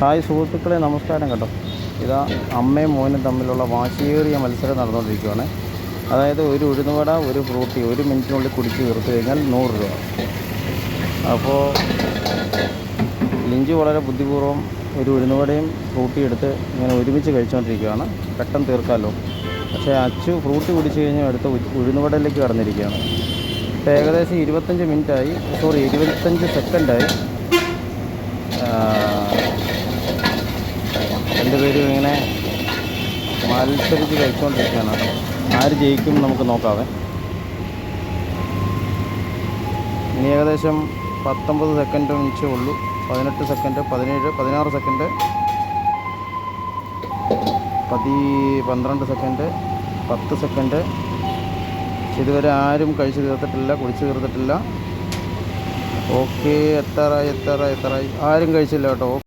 Hi സുഹൃത്തുക്കളെ നമസ്കാരം കേട്ടോ. ഇതാ അമ്മയും മോനും തമ്മിലുള്ള വാശിയേറിയ മത്സരം നടന്നുകൊണ്ടിരിക്കുകയാണ് അതായത് ഒരു ഉഴുന്നുവട ഒരു ഫ്രൂട്ടി ഒരു മിനിറ്റിനുള്ളിൽ കുടിച്ച് തീർത്തു കഴിഞ്ഞാൽ നൂറ് രൂപ. അപ്പോൾ ലിഞ്ചു വളരെ ബുദ്ധിപൂർവം ഒരു ഉഴുന്നുവടയും ഫ്രൂട്ടി എടുത്ത് ഇങ്ങനെ ഒരുമിച്ച് കഴിച്ചുകൊണ്ടിരിക്കുകയാണ് പെട്ടെന്ന് തീർക്കാമല്ലോ പക്ഷേ അച്ചു ഫ്രൂട്ടി കുടിച്ച് കഴിഞ്ഞാൽ അടുത്ത് ഉഴുന്നുവടയിലേക്ക് കടന്നിരിക്കുകയാണ്. ഏകദേശം ഇരുപത്തഞ്ച് മിനിറ്റായി സോറി ഇരുപത്തഞ്ച് സെക്കൻഡായി രണ്ടുപേരും ഇങ്ങനെ മത്സരിച്ച് കഴിച്ചുകൊണ്ടിരിക്കുകയാണ് ആര് ജയിക്കും നമുക്ക് നോക്കാവേ. ഇനി ഏകദേശം പത്തൊമ്പത് സെക്കൻഡ് മിനിച്ചേ ഉള്ളൂ. പതിനെട്ട് സെക്കൻഡ് പതിനേഴ് പതിനാറ് സെക്കൻഡ് പതി പന്ത്രണ്ട് സെക്കൻഡ് പത്ത് സെക്കൻഡ് ഇതുവരെ ആരും കഴിച്ചു തീർത്തിട്ടില്ല കുടിച്ചു തീർത്തിട്ടില്ല. ഓക്കെ എത്താറായി എത്താറായി എത്താറായി. ആരും കഴിച്ചില്ല കേട്ടോ.